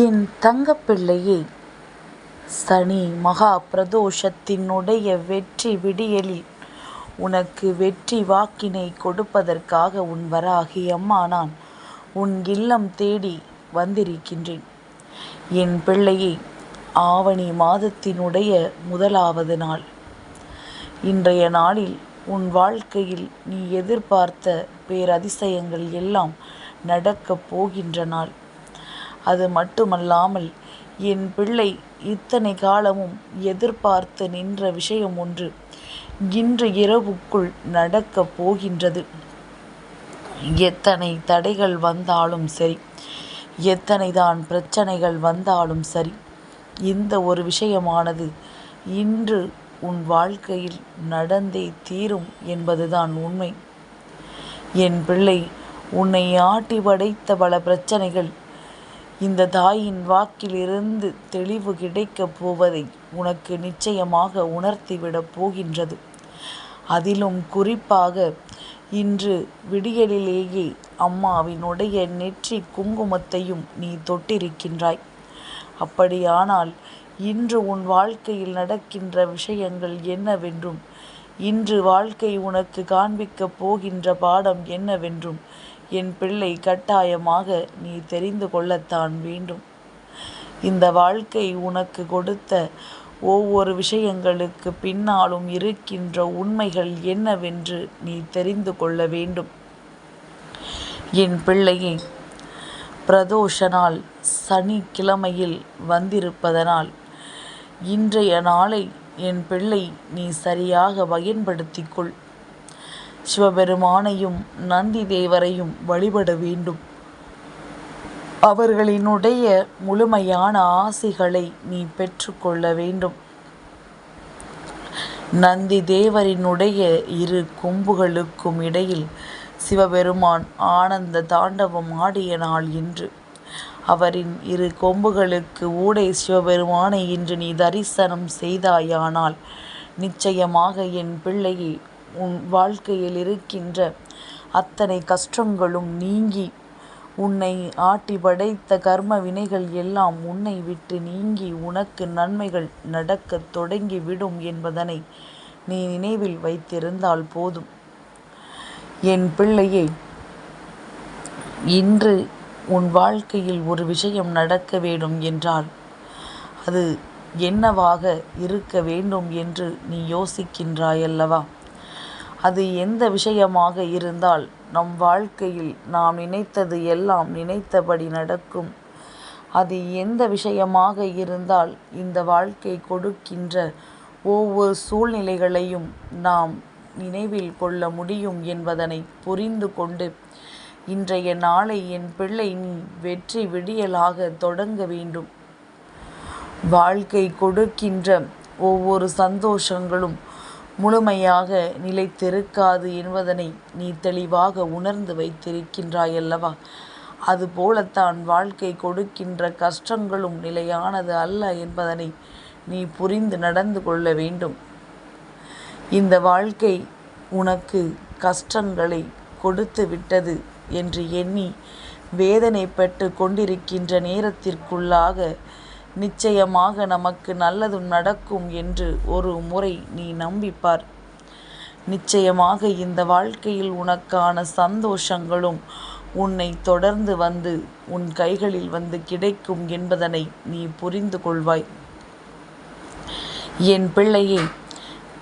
என் தங்கப்பிள்ளையே சனி மகா பிரதோஷத்தினுடைய வெற்றி விடியலில் உனக்கு வெற்றி வாக்கினை கொடுப்பதற்காக உன் வராகி அம்மா நான் உன் இல்லம் தேடி வந்திருக்கின்றேன். என் பிள்ளையே ஆவணி மாதத்தினுடைய முதலாவது நாள். இன்றைய நாளில் உன் வாழ்க்கையில் நீ எதிர்பார்த்த பேரதிசயங்கள் எல்லாம் நடக்கப் போகின்ற நாள் அது மட்டுமல்லாமல் என் பிள்ளை இத்தனை காலமும் எதிர்பார்த்து நின்ற விஷயம் ஒன்று இன்று இரவுக்குள் நடக்கப் போகின்றது. எத்தனை தடைகள் வந்தாலும் சரி எத்தனை தான் பிரச்சனைகள் வந்தாலும் சரி இந்த ஒரு விஷயமானது இன்று உன் வாழ்க்கையில் நடந்தே தீரும் என்பதுதான் உண்மை. என் பிள்ளை உன்னை ஆட்டி படைத்த பல பிரச்சனைகள் இந்த தாயின் வாக்கிலிருந்து தெளிவு கிடைக்கப் போவதை உனக்கு நிச்சயமாக உணர்த்திவிடப் போகின்றது. அதிலும் குறிப்பாக இன்று விடியலிலேயே அம்மாவினுடைய நெற்றி குங்குமத்தையும் நீ தொட்டிருக்கின்றாய். அப்படியானால் இன்று உன் வாழ்க்கையில் நடக்கின்ற விஷயங்கள் என்னவென்றும் இன்று வாழ்க்கை உனக்கு காண்பிக்கப் போகின்ற பாடம் என்னவென்றும் என் பிள்ளை கட்டாயமாக நீ தெரிந்து கொள்ளத்தான் வேண்டும். இந்த வாழ்க்கை உனக்கு கொடுத்த ஒவ்வொரு விஷயங்களுக்கு பின்னாலும் இருக்கின்ற உண்மைகள் என்னவென்று நீ தெரிந்து கொள்ள வேண்டும். என் பிள்ளையே பிரதோஷனால் சனிக்கிழமையில் வந்திருப்பதனால் இன்றைய நாளை என் பிள்ளை நீ சரியாக பயன்படுத்திக்கொள் சிவபெருமானையும் நந்தி தேவரையும் வழிபட வேண்டும். அவர்களினுடைய முழுமையான ஆசிகளை நீ பெற்றுக்கொள்ள வேண்டும். நந்தி தேவரினுடைய இரு கொம்புகளுக்கும் இடையில் சிவபெருமான் ஆனந்த தாண்டவம் ஆடிய நாள் இன்று. அவரின் இரு கொம்புகளுக்கு ஊடே சிவபெருமானை இன்று நீ தரிசனம் செய்தாயானால் நிச்சயமாக என் பிள்ளையை உன் வாழ்க்கையில் இருக்கின்ற அத்தனை கஷ்டங்களும் நீங்கி உன்னை ஆட்டி படைத்த கர்ம வினைகள் எல்லாம் உன்னை விட்டு நீங்கி உனக்கு நன்மைகள் நடக்கத் தொடங்கிவிடும் என்பதனை நீ நினைவில் வைத்திருந்தால் போதும். என் பிள்ளையே இன்று உன் வாழ்க்கையில் ஒரு விஷயம் நடக்க வேண்டும் என்றால் அது என்னவாக இருக்க வேண்டும் என்று நீ யோசிக்கின்றாயல்லவா? அது எந்த விஷயமாக இருந்தால் நம் வாழ்க்கையில் நாம் நினைத்தது எல்லாம் நினைத்தபடி நடக்கும். அது எந்த விஷயமாக இருந்தால் இந்த வாழ்க்கை கொடுக்கின்ற ஒவ்வொரு சூழ்நிலைகளையும் நாம் நினைவில் கொள்ள முடியும் என்பதனை புரிந்து கொண்டு இன்றைய நாளை என் பிள்ளை நீ வெற்றி விடியலாக தொடங்க வேண்டும். வாழ்க்கை கொடுக்கின்ற ஒவ்வொரு சந்தோஷங்களும் முழுமையாக நிலைத்திருக்காது என்பதனை நீ தெளிவாக உணர்ந்து வைத்திருக்கின்றாய் அல்லவா அதுபோலத்தான் வாழ்க்கை கொடுக்கின்ற கஷ்டங்களும் நிலையானது அல்ல என்பதனை நீ புரிந்து நடந்து கொள்ள வேண்டும். இந்த வாழ்க்கை உனக்கு கஷ்டங்களை கொடுத்து விட்டது என்று எண்ணி வேதனைப்பட்டு கொண்டிருக்கின்ற நேரத்திற்குள்ளாக நிச்சயமாக நமக்கு நல்லது நடக்கும் என்று ஒரு முறை நீ நம்பிப்பார். நிச்சயமாக இந்த வாழ்க்கையில் உனக்கான சந்தோஷங்களும் உன்னை தொடர்ந்து வந்து உன் கைகளில் வந்து கிடைக்கும் என்பதனை நீ புரிந்து கொள்வாய். என் பிள்ளையே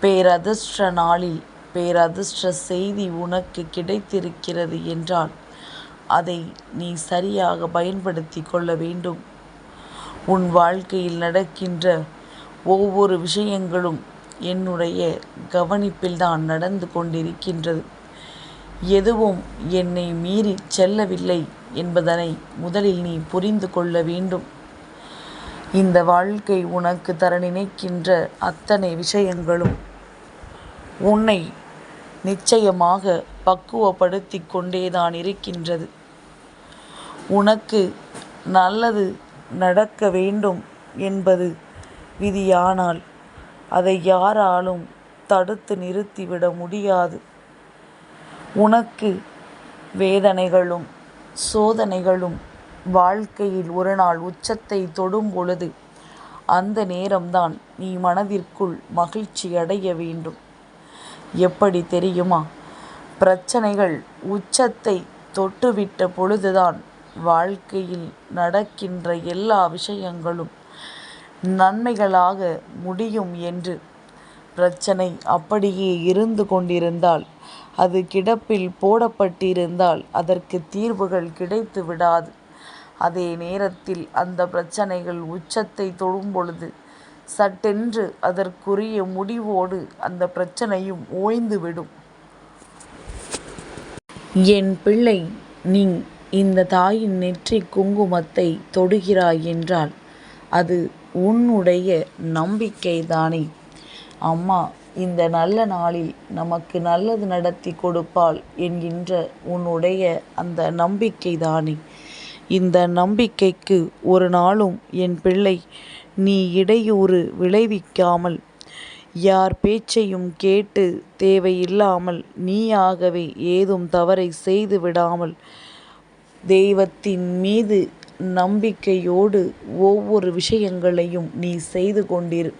பேரதிர்ஷ்ட நாளில் பேரதிர்ஷ்ட செய்தி உனக்கு கிடைத்திருக்கிறது என்றால் அதை நீ சரியாக பயன்படுத்தி கொள்ள வேண்டும். உன் வாழ்க்கையில் நடக்கின்ற ஒவ்வொரு விஷயங்களும் என்னுடைய கவனிப்பில்தான் நடந்து கொண்டிருக்கின்றது. எதுவும் என்னை மீறி செல்லவில்லை என்பதனை முதலில் நீ புரிந்து கொள்ள வேண்டும். இந்த வாழ்க்கை உனக்கு தர நினைக்கின்ற அத்தனை விஷயங்களும் உன்னை நிச்சயமாக பக்குவப்படுத்தி கொண்டேதான் இருக்கின்றது. உனக்கு நல்லது நடக்க வேண்டும் என்பது விதியானால் அதை யாராலும் தடுத்து நிறுத்திவிட முடியாது உனக்கு வேதனைகளும் சோதனைகளும் வாழ்க்கையில் ஒரு நாள் உச்சத்தை தொடும் பொழுது அந்த நேரம்தான் நீ மனதிற்குள் மகிழ்ச்சி அடைய வேண்டும். எப்படி தெரியுமா? பிரச்சனைகள் உச்சத்தை தொட்டுவிட்ட பொழுதுதான் வாழ்க்கையில் நடக்கின்ற எல்லா விஷயங்களும் நன்மைகளாக முடியும் என்று. பிரச்சனை அப்படியே இருந்து கொண்டிருந்தால் அது கிடப்பில் போடப்பட்டிருந்தால் அதற்கு தீர்வுகள் கிடைத்து விடாது. அதே நேரத்தில் அந்த பிரச்சனைகள் உச்சத்தை தொடும் பொழுது சட்டென்று அதற்குரிய முடிவோடு அந்த பிரச்சனையும் ஓய்ந்துவிடும். என் பிள்ளை நீ இந்த தாயின் நெற்றி குங்குமத்தை தொடுகிறாய் என்றால் அது உன்னுடைய நம்பிக்கைதானே. அம்மா இந்த நல்ல நாளில் நமக்கு நல்லது நடத்தி கொடுப்பாள் என்கின்ற உன்னுடைய அந்த நம்பிக்கைதானே. இந்த நம்பிக்கைக்கு ஒரு நாளும் என் பிள்ளை நீ இடையூறு விளைவிக்காமல் யார் பேச்சையும் கேட்டு தேவையில்லாமல் நீயாகவே ஏதும் தவறை செய்து விடாமல் தெய்வத்தின் மீது நம்பிக்கையோடு ஒவ்வொரு விஷயங்களையும் நீ செய்து கொண்டிரு.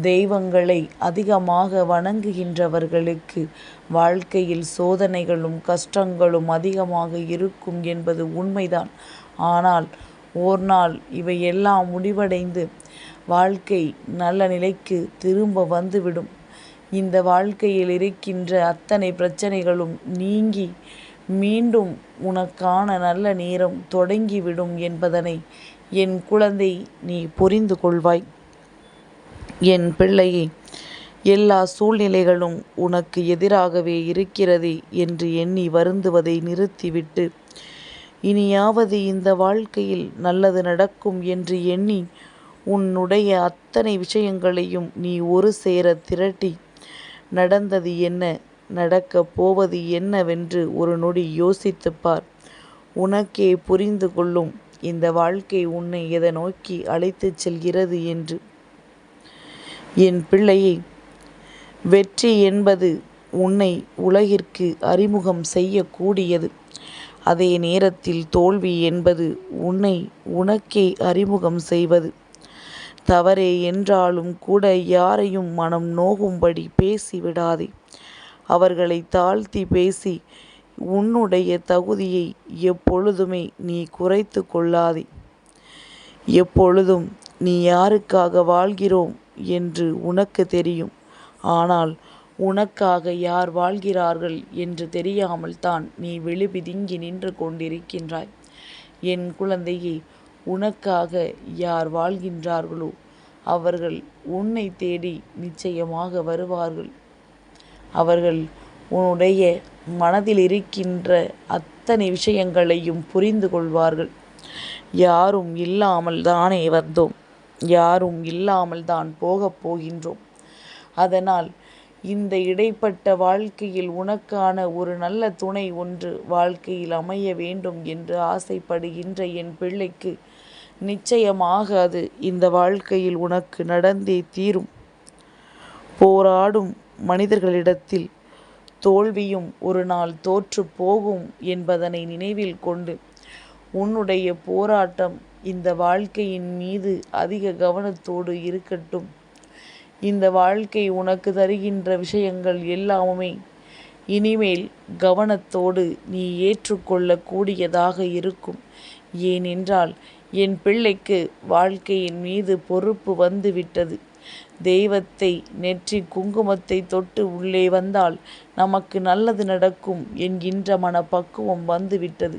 தெய்வங்களை அதிகமாக வணங்குகின்றவர்களுக்கு வாழ்க்கையில் சோதனைகளும் கஷ்டங்களும் அதிகமாக இருக்கும் என்பது உண்மைதான். ஆனால் ஓர் நாள் இவையெல்லாம் முடிவடைந்து வாழ்க்கை நல்ல நிலைக்கு திரும்ப வந்துவிடும். இந்த வாழ்க்கையில் இருக்கின்ற அத்தனை பிரச்சனைகளும் நீங்கி மீண்டும் உனக்கான நல்ல நேரம் தொடங்கிவிடும் என்பதனை என் குழந்தை நீ புரிந்து கொள்வாய். என் பிள்ளையே எல்லா சூழ்நிலைகளும் உனக்கு எதிராகவே இருக்கிறதே என்று எண்ணி வருந்துவதை நிறுத்திவிட்டு இனியாவது இந்த வாழ்க்கையில் நல்லது நடக்கும் என்று எண்ணி உன்னுடைய அத்தனை விஷயங்களையும் நீ ஒரு சேர திரட்டி நடந்தது என்ன நடக்கப் போவது என்னவென்று ஒரு நொடி யோசித்துப் பார். உனக்கே புரிந்து கொள்ளும் இந்த வாழ்க்கை உன்னை எதை நோக்கி அழைத்துச் செல்கிறது என்று. என் பிள்ளையே வெற்றி என்பது உன்னை உலகிற்கு அறிமுகம் செய்யக்கூடியது. அதே நேரத்தில் தோல்வி என்பது உன்னை உனக்கே அறிமுகம் செய்வது. தவறே என்றாலும் கூட யாரையும் மனம் நோகும்படி பேசிவிடாதே அவர்களை தாழ்த்தி பேசி உன்னுடைய தகுதியை எப்பொழுதுமே நீ குறைத்து கொள்ளாதே. எப்பொழுதும் நீ யாருக்காக வாழ்கிறோம் என்று உனக்கு தெரியும். ஆனால் உனக்காக யார் வாழ்கிறார்கள் என்று தெரியாமல் தான் நீ வெளிபிதுங்கி நின்று கொண்டிருக்கின்றாய். என் குழந்தையே உனக்காக யார் வாழ்கின்றார்களோ அவர்கள் உன்னை தேடி நிச்சயமாக வருவார்கள். அவர்கள் உன்னுடைய மனதில் இருக்கின்ற அத்தனை விஷயங்களையும் புரிந்து கொள்வார்கள். யாரும் இல்லாமல் தானே வந்தோம். யாரும் இல்லாமல் தான் போகப் போகின்றோம். அதனால் இந்த இடைப்பட்ட வாழ்க்கையில் உனக்கான ஒரு நல்ல துணை ஒன்று வாழ்க்கையில் அமைய வேண்டும் என்று ஆசைப்படுகின்ற என் பிள்ளைக்கு நிச்சயமாக அது இந்த வாழ்க்கையில் உனக்கு நடந்தே தீரும். போராடும் மனிதர்களிடத்தில் தோல்வியும் ஒரு நாள் தோற்று போகும் என்பதனை நினைவில் கொண்டு உன்னுடைய போராட்டம் இந்த வாழ்க்கையின் மீது அதிக கவனத்தோடு இருக்கட்டும். இந்த வாழ்க்கை உனக்கு தருகின்ற விஷயங்கள் எல்லாமுமே இனிமேல் கவனத்தோடு நீ ஏற்றுக்கொள்ளக்கூடியதாக இருக்கும். ஏனென்றால் என் பிள்ளைக்கு வாழ்க்கையின் மீது பொறுப்பு வந்துவிட்டது. தெய்வத்தை நெற்றி குங்குமத்தை தொட்டு உள்ளே வந்தால் நமக்கு நல்லது நடக்கும் என்கின்ற மனப்பக்குவம் வந்துவிட்டது.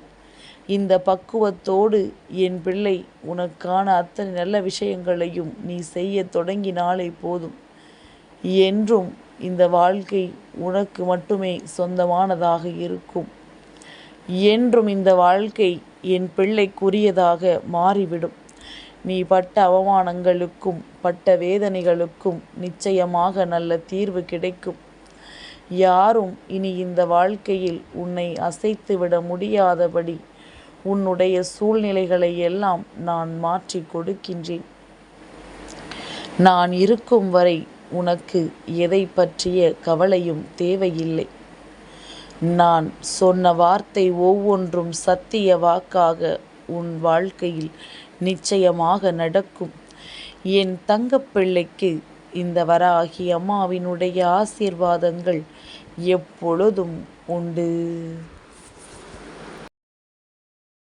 இந்த பக்குவத்தோடு என் பிள்ளை உனக்கான அத்தனை நல்ல விஷயங்களையும் நீ செய்ய தொடங்கினாலே போதும். என்றும் இந்த வாழ்க்கை உனக்கு மட்டுமே சொந்தமானதாக இருக்கும். என்றும் இந்த வாழ்க்கை என் பிள்ளைக்குரியதாக மாறிவிடும். நீ பட்ட அவமானங்களுக்கும் பட்ட வேதனைகளுக்கும் நிச்சயமாக நல்ல தீர்வு கிடைக்கும். யாரும் இனி இந்த வாழ்க்கையில் உன்னை அசைத்துவிட முடியாதபடி உன்னுடைய சூழ்நிலைகளை எல்லாம் நான் மாற்றி கொடுக்கின்றேன். நான் இருக்கும் வரை உனக்கு எதை பற்றிய கவலையும் தேவையில்லை. நான் சொன்ன வார்த்தை ஒவ்வொன்றும் சத்திய வாக்காக உன் வாழ்க்கையில் நிச்சயமாக நடக்கும். என் தங்கப்பிள்ளைக்கு இந்த வராகி அம்மாவினுடைய ஆசீர்வாதங்கள் எப்பொழுதும் உண்டு.